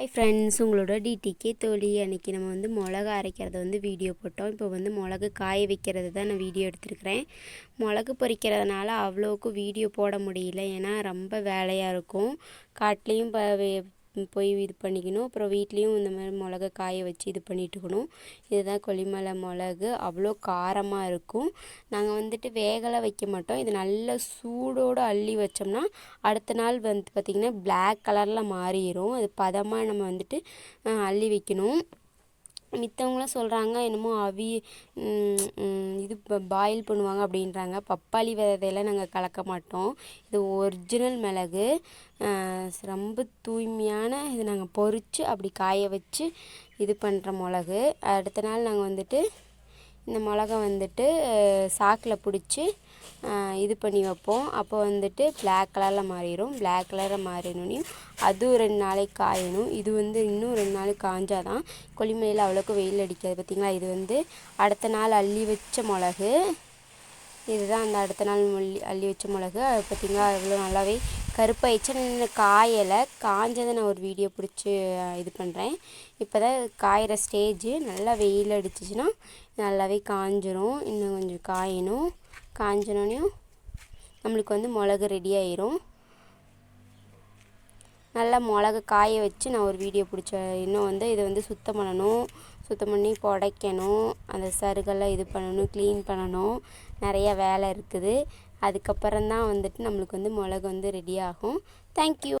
Hi friends உங்களோட TTK தோழி. அன்றைக்கி நம்ம வந்து மிளகா அரைக்கிறத வந்து வீடியோ போட்டோம். இப்போ வந்து மிளகு காய வைக்கிறது தான் நான் வீடியோ எடுத்துருக்கிறேன். மிளகு பொறிக்கிறதுனால அவ்வளோக்கு வீடியோ போட முடியல. ஏன்னா ரொம்ப வேலையாக இருக்கும். காட்டிலையும் போய் இது பண்ணிக்கணும். அப்புறம் வீட்லேயும் இந்த மாதிரி மிளகா காய வச்சு இது பண்ணிட்டுக்கணும். இதுதான் கொல்லிமலை மிளகு. அவ்வளோ காரமாக இருக்கும். நாங்கள் வந்துட்டு வேகலை வைக்க மாட்டோம். இது நல்லா சூடோடு அள்ளி வச்சோம்னா அடுத்த நாள் வந்து பார்த்திங்கன்னா பிளாக் கலரில் மாறிடும் அது பதமாக நம்ம வந்துட்டு அள்ளி வைக்கணும். மத்தவங்களாம் சொல்கிறாங்க என்னமோ அவி இது பாயில் பண்ணுவாங்க அப்படின்றாங்க. பப்பாளி விதையெல்லாம் நாங்கள் கலக்க மாட்டோம். இது ஒரிஜினல் மிளகு. ரொம்ப தூய்மையான இது நாங்கள் பொறித்து அப்படி காய வச்சு இது பண்ணுற மிளகு. அடுத்த நாள் நாங்கள் வந்துட்டு இந்த மிளகா வந்துட்டு சாக்கில் பிடிச்சி இது பண்ணி வைப்போம். அப்போ வந்துட்டு பிளாக் கலரில் மாறிடும் பிளாக் கலரில் மாறினோடனையும் அதுவும் ரெண்டு நாளைக்கு காயணும். இது வந்து இன்னும் ரெண்டு நாளைக்கு காஞ்சால் தான் கொல்லிமலையில் அவ்வளோக்கு வெயில் அடிக்காது. பார்த்திங்களா இது வந்து அடுத்த நாள் அள்ளி வச்ச மிளகு. இதுதான் அந்த அடுத்த நாள் மொல்லி அள்ளி வச்ச மிளகு. அது பார்த்திங்களா எவ்வளோ நல்லாவே கருப்பாயிடுச்சு இன்னும் காயலை காஞ்சதை நான் ஒரு வீடியோ பிடிச்சி இது பண்ணுறேன் இப்போ தான் காயிற ஸ்டேஜு நல்லா வெயில் அடிச்சிச்சின்னா நல்லாவே காஞ்சிரும். இன்னும் கொஞ்சம் காயணும். காஞ்சினோனையும் நம்மளுக்கு வந்து மிளகு ரெடி ஆயிரும். நல்லா மிளகு காய வச்சு நான் ஒரு வீடியோ பிடிச்ச இன்னும் வந்து இதை வந்து சுத்தம் பண்ணணும். சுத்தம் பண்ணி புடைக்கணும். அந்த சருகெல்லாம் இது பண்ணணும் க்ளீன் பண்ணணும். நிறைய வேலை இருக்குது. அதுக்கப்புறம் தான் வந்துட்டு நம்மளுக்கு வந்து மிளகு வந்து ரெடி ஆகும். தேங்க்யூ